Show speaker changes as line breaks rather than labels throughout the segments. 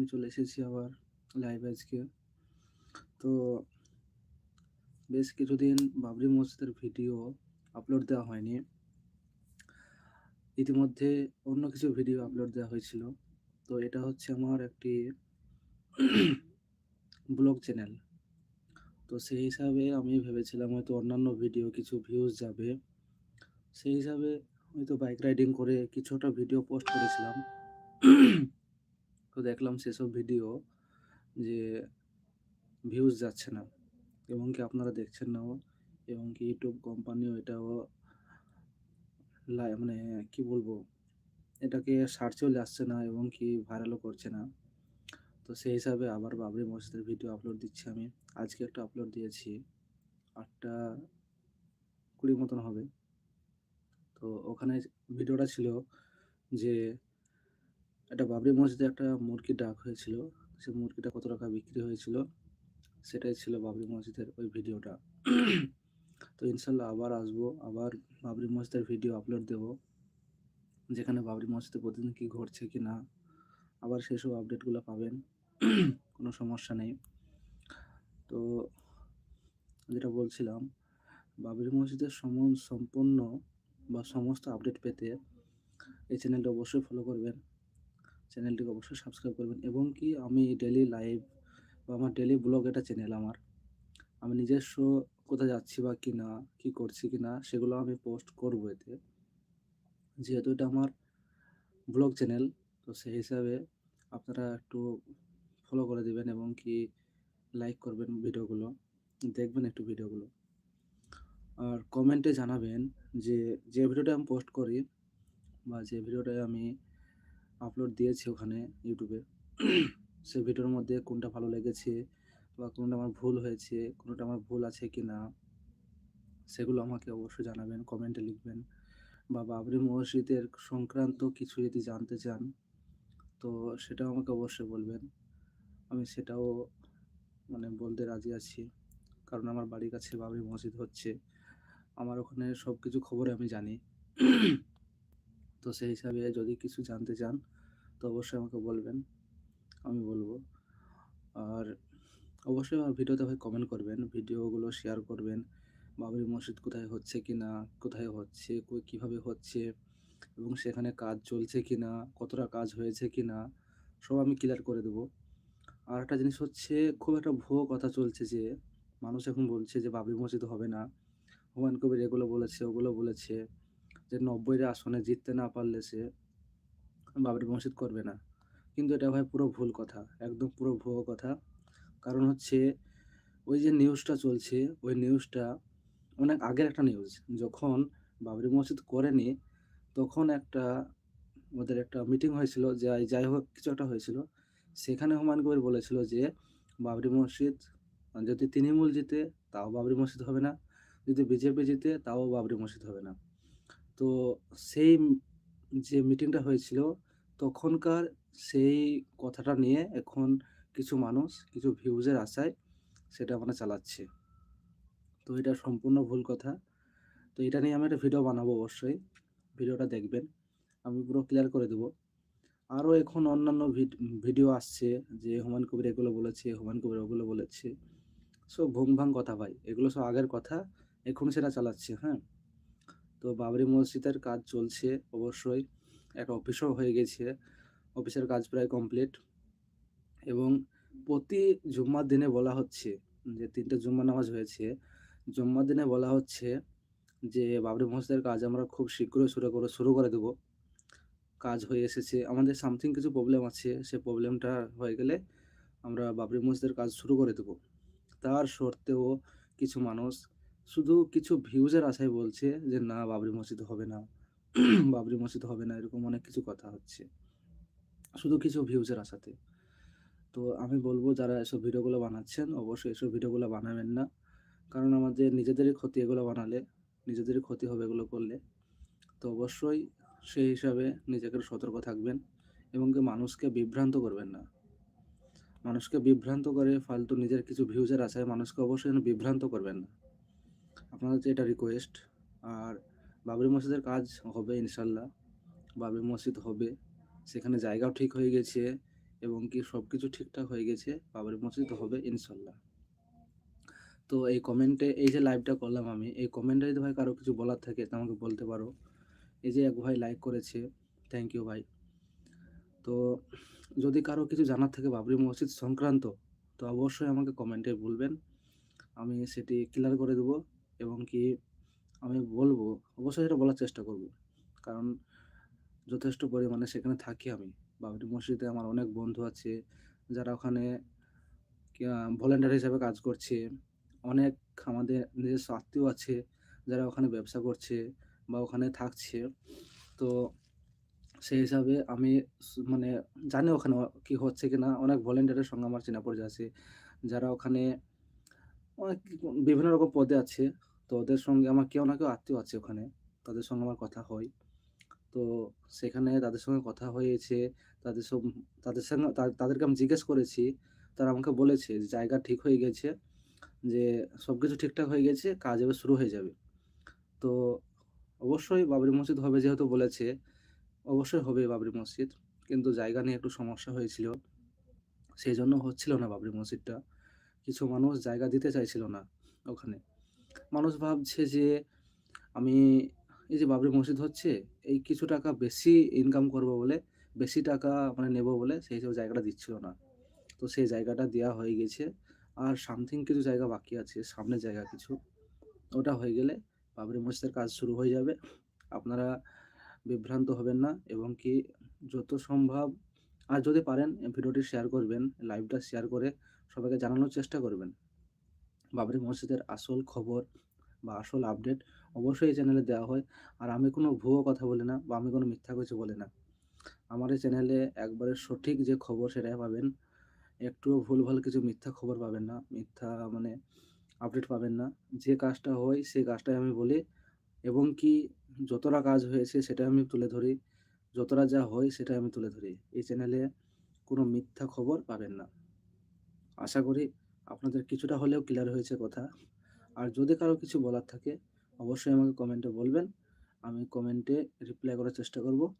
আমি চলে এসেছি আবার লাইভ আজকে। তো বেশ কিছুদিন বাবরি মসজিদের ভিডিও আপলোড দেওয়া হয়নি। ইতিমধ্যে অন্য কিছু ভিডিও আপলোড দেওয়া হয়েছিল। তো এটা হচ্ছে আমার একটি ব্লগ চ্যানেল তো সেই হিসাবে আমি ভেবেছিলাম হয়তো অন্যান্য ভিডিও কিছু ভিউজ যাবে। সেই হিসাবে হয়তো বাইক রাইডিং করে কিছুটা ভিডিও পোস্ট করেছিলাম। তো দেখলাম সেসব ভিডিও যে ভিউজ যাচ্ছে না। এবং কি আপনারা দেখছেন নাও এবং কি ইউটিউব কোম্পানিও এটাও মানে কি বলব? এটাকে সার্চেও আসছে না এবং কি ভাইরালও করছে না। তো সেই হিসাবে আবার বাবরি মসজিদের ভিডিও আপলোড দিচ্ছি আমি। আজকে একটা আপলোড দিয়েছি। আটটা কুড়ি মতন হবে। তো ওখানে ভিডিওটা ছিল যে একটা বাবরি মসজিদে একটা মুরগি ডাক হয়েছিল। সে মুরগিটা কত টাকা বিক্রি হয়েছিল, সেটাই ছিল বাবরি মসজিদের ওই ভিডিওটা। তো ইনশাল্লাহ আবার আসব, আবার বাবরি মসজিদের ভিডিও আপলোড দেব, যেখানে বাবরি মসজিদে প্রতিদিন কী ঘটছে কি না, আবার সেসব আপডেটগুলো পাবেন। কোনো সমস্যা নেই। তো যেটা বলছিলাম, বাবরি মসজিদের সম সম্পূর্ণ বা সমস্ত আপডেট পেতে এই চ্যানেলটা অবশ্যই ফলো করবেন। চ্যানেলটিকে অবশ্যই সাবস্ক্রাইব করবেন এবং কি আমি ডেলি লাইভ বা আমার ডেলি ব্লগ এটা চ্যানেল আমার। আমি নিজস্ব কোথায় যাচ্ছি বা কি না কী করছি কি না সেগুলো আমি পোস্ট করব এতে। যেহেতু এটা আমার ব্লগ চ্যানেল তো সেই হিসাবে আপনারা একটু ফলো করে দিবেন এবং কি লাইক করবেন ভিডিওগুলো, দেখবেন একটু ভিডিওগুলো। আর কমেন্টে জানাবেন যে যে ভিডিওটা আমি পোস্ট করি বা যে ভিডিওটা আমি আপলোড দিয়েছি ওখানে ইউটিউবে সে ভিডিওর মধ্যে কোনটা ভালো লেগেছে বা কোনটা আমার ভুল হয়েছে, কোনটা আমার ভুল আছে কি না সেগুলো আমাকে অবশ্যই জানাবেন কমেন্টে লিখবেন। বা বাবরি মসজিদের সংক্রান্ত কিছু যদি জানতে চান, তো সেটাও আমাকে অবশ্যই বলবেন। আমি সেটাও মানে বলতে রাজি আছি, কারণ আমার বাড়ির কাছে বাবরি মসজিদ হচ্ছে। আমার ওখানে সব কিছু খবরে আমি জানি। তো সেই হিসাবে যদি কিছু জানতে চান, তো অবশ্যই আমাকে বলবেন, আমি বলব। আর অবশ্যই আমার ভিডিওতে ভাই কমেন্ট করবেন, ভিডিওগুলো শেয়ার করবেন, বাবরি মসজিদ কোথায় হচ্ছে কি না কোথায় হচ্ছে কীভাবে হচ্ছে, এবং সেখানে কাজ চলছে কি না কতটা কাজ হয়েছে কি না সব আমি ক্লিয়ার করে দেবো। আর একটা জিনিস হচ্ছে, খুব একটা ভুয়ো কথা চলছে যে, মানুষ এখন বলছে যে, বাবরি মসজিদ হবে না। হুমায়ুন কবির এগুলো বলেছে, ওগুলো বলেছে। যে নব্বইটা আসনে জিততে না পারলে সে বাবরি মসজিদ করবে না। কিন্তু এটা ভাই পুরো ভুল কথা, একদম পুরো ভুয়ো কথা। কারণ হচ্ছে ওই যে নিউজটা চলছে, ওই নিউজটা অনেক আগের একটা নিউজ যখন বাবরি মসজিদ করেনি, তখন একটা ওদের একটা মিটিং হয়েছিল, যাই যাই হোক কিছু একটা হয়েছিল। সেখানে হুমায়ুন কবির বলেছিল যে, বাবরি মসজিদ, যদি তৃণমূল জিতে, তাও বাবরি মসজিদ হবে না। যদি বিজেপি জিতে, তাও বাবরি মসজিদ হবে না। তো সেই যে মিটিংটা হয়েছিল, তখনকার সেই কথাটা নিয়ে এখন কিছু মানুষ, কিছু ভিউজের আশায় সেটা মানে চালাচ্ছে। তো এটা সম্পূর্ণ ভুল কথা। তো এটা নিয়ে আমি একটা ভিডিও বানাবো অবশ্যই। ভিডিওটা দেখবেন। আমি পুরো ক্লিয়ার করে দেবো। আরও এখন অন্যান্য ভিডিও আসছে যে হুমায়ুন কবির এগুলো বলেছে, হুমায়ুন কবির ওগুলো বলেছে। সব ভুং ভাং কথা ভাই। এগুলো সব আগের কথা। এখন সেটা চালাচ্ছে হ্যাঁ। তো বাবরি মসজিদের কাজ চলছে অবশ্যই। একটা অফিসও হয়ে গেছে। অফিসের কাজ প্রায় কমপ্লিট এবং প্রতি জুম্মার দিনে বলা হচ্ছে যে, তিনটে জুম্মা নামাজ হয়েছে। জুম্মার দিনে বলা হচ্ছে যে, বাবরি মসজিদের কাজ আমরা খুব শীঘ্রই শুরু করে শুরু করে দেবো। কাজ হয়ে এসেছে। আমাদের সামথিং কিছু প্রবলেম আছে। সে প্রবলেমটা হয়ে গেলে আমরা বাবরি মসজিদের কাজ শুরু করে দেবো। তার সত্ত্বেও কিছু মানুষ শুধু কিছু ভিউজের আশায় বলছে যে, না, বাবরি মসজিদ হবে না। বাবরি মসজিদ হবে না, এরকম অনেক কিছু কথা হচ্ছে। শুধু কিছু ভিউজের আশাতে। তো আমি বলব, যারা এসব ভিডিওগুলো বানাচ্ছেন, অবশ্যই এসব ভিডিওগুলো বানাবেন না। কারণ আমাদের নিজেদেরই ক্ষতি এগুলো বানালে, নিজেদেরই ক্ষতি হবে এগুলো করলে। তো অবশ্যই সেই হিসাবে নিজেকে সতর্ক থাকবেন এবং মানুষকে বিভ্রান্ত করবেন না। মানুষকে বিভ্রান্ত করে ফালতু নিজের কিছু ভিউজের আশায় মানুষকে অবশ্যই বিভ্রান্ত করবেন না। আপনাদের এটা রিকোয়েস্ট আর বাবরি মসজিদের কাজ হবে ইনশাল্লাহ। বাবরি মসজিদ হবে, সেখানে জায়গাও ঠিক হয়ে গেছে এবং কি সব কিছু ঠিকঠাক হয়ে গেছে, বাবরি মসজিদ হবে ইনশাল্লাহ। তো এই কমেন্টে এই যে লাইভটা করলাম আমি, এই কমেন্টে যদি ভাই কারও কিছু বলার থাকে, তা আমাকে বলতে পারো। এই যে এক ভাই লাইক করেছে থ্যাংক ইউ ভাই। তো যদি কারও কিছু জানার থাকে বাবরি মসজিদ সংক্রান্ত, তো অবশ্যই আমাকে কমেন্টে বলবেন। আমি সেটি ক্লিয়ার করে দেবো। এবং কি আমি বলব, অবশ্যই সেটা বলার চেষ্টা করব। কারণ যথেষ্ট পরিমাণে সেখানে থাকি আমি। বাবরি মসজিদে আমার অনেক বন্ধু আছে, যারা ওখানে ভলেন্টিয়ার হিসাবে কাজ করছে। অনেক আমাদের নিজস্ব আত্মীয় আছে, যারা ওখানে ব্যবসা করছে বা ওখানে থাকছে। তো সেই হিসাবে আমি মানে জানি ওখানে কি হচ্ছে কি না অনেক ভলেন্টিয়ারের সঙ্গে আমার চেনা পরিচয় আছে, যারা ওখানে অনেক বিভিন্ন রকম পদে আছে। তো ওদের সঙ্গে আমার কেউ না কেউ আত্মীয় আছে ওখানে, তাদের সঙ্গে আমার কথা হয়। তো সেখানে তাদের সঙ্গে কথা হয়েছে, তাদের সব, তাদের সঙ্গে তাদেরকে আমি জিজ্ঞেস করেছি, তারা আমাকে বলেছে জায়গা ঠিক হয়ে গেছে, যে সব কিছু ঠিকঠাক হয়ে গেছে, কাজ এবার শুরু হয়ে যাবে। তো অবশ্যই বাবরি মসজিদ হবে যেহেতু বলেছে, অবশ্যই হবে বাবরি মসজিদ, কিন্তু জায়গা নিয়ে একটু সমস্যা হয়েছিল। সেই জন্য হচ্ছিল না বাবরি মসজিদটা। কিছু মানুষ জায়গা দিতে চাইছিল না ওখানে। মানুষ ভাবছে যে আমি এই যে বাবরি মসজিদ হচ্ছে, এই কিছু টাকা বেশি ইনকাম করব বলে, বেশি টাকা মানে নেব বলে সেই সব জায়গাটা দিচ্ছিল না। তো সেই জায়গাটা দেওয়া হয়ে গেছে। আর সামথিং কিছু জায়গা বাকি আছে, সামনের জায়গা কিছু। ওটা হয়ে গেলে বাবরি মসজিদের কাজ শুরু হয়ে যাবে। আপনারা বিভ্রান্ত হবেন না এবং কি যত সম্ভব, আর যদি পারেন ভিডিওটি শেয়ার করবেন লাইভটা শেয়ার করে সবাইকে জানানোর চেষ্টা করবেন। বাবরি মসজিদের আসল খবর বা আসল আপডেট অবশ্যই এই চ্যানেলে দেওয়া হয়। আর আমি কোনো ভুয়ো কথা বলি না বা আমি কোনো মিথ্যা কিছু বলি না। আমার এই চ্যানেলে একবারে সঠিক যে খবর সেটাই পাবেন। একটুও ভুলভাল কিছু মিথ্যা খবর পাবেন না, মিথ্যা মানে আপডেট পাবেন না। যে কাজটা হয় সেই কাজটাই আমি বলি এবং কি যতটা কাজ হয়েছে সেটা আমি তুলে ধরি। যতটা যা হয় সেটা আমি তুলে ধরি। এই চ্যানেলে কোনো মিথ্যা খবর পাবেন না। আশা করি আপনাদের কিছুটা হলেও ক্লিয়ার হয়েছে কথা। আর যদি কারও কিছু বলার থাকে, অবশ্যই আমাকে কমেন্টে বলবেন। আমি কমেন্টে রিপ্লাই করার চেষ্টা করব।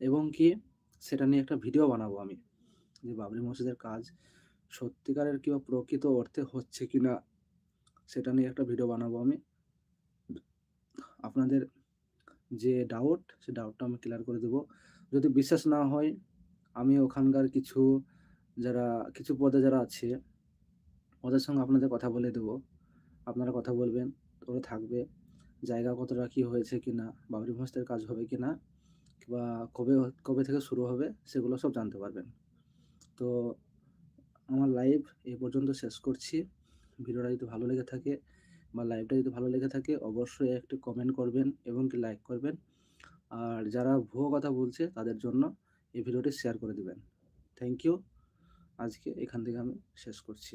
এবং কি, সেটা নিয়ে একটা ভিডিও বানাবো আমি। যে বাবরি মসজিদের কাজ সত্যিকারের কিংবা প্রকৃত অর্থে হচ্ছে কি না সেটা নিয়ে একটা ভিডিও বানাবো আমি। আপনাদের যে ডাউট সে ডাউটটা আমি ক্লিয়ার করে দেবো। যদি বিশ্বাস না হয়, আমি ওখানকার কিছু যারা, কিছু পদে যারা আছে ওদের সঙ্গে আপনাদের কথা বলে দেবো। আপনারা কথা বলবেন, ওরা থাকবে। জায়গা কতটা কী হয়েছে কি না, বাবরি মসজিদের কাজ হবে কি না বা কবে কবে থেকে শুরু হবে, সেগুলো সব জানতে পারবেন। তো আমার লাইভ এই পর্যন্ত শেষ করছি। ভিডিওটা যদি ভালো লেগে থাকে বা লাইভটা যদি ভালো লেগে থাকে, অবশ্যই একটি কমেন্ট করবেন এবং কি লাইক করবেন। আর যারা ভুয়ো কথা বলছে, তাদের জন্য এই ভিডিওটি শেয়ার করে দিবেন। থ্যাংক ইউ আজকে এখান থেকে আমি শেষ করছি।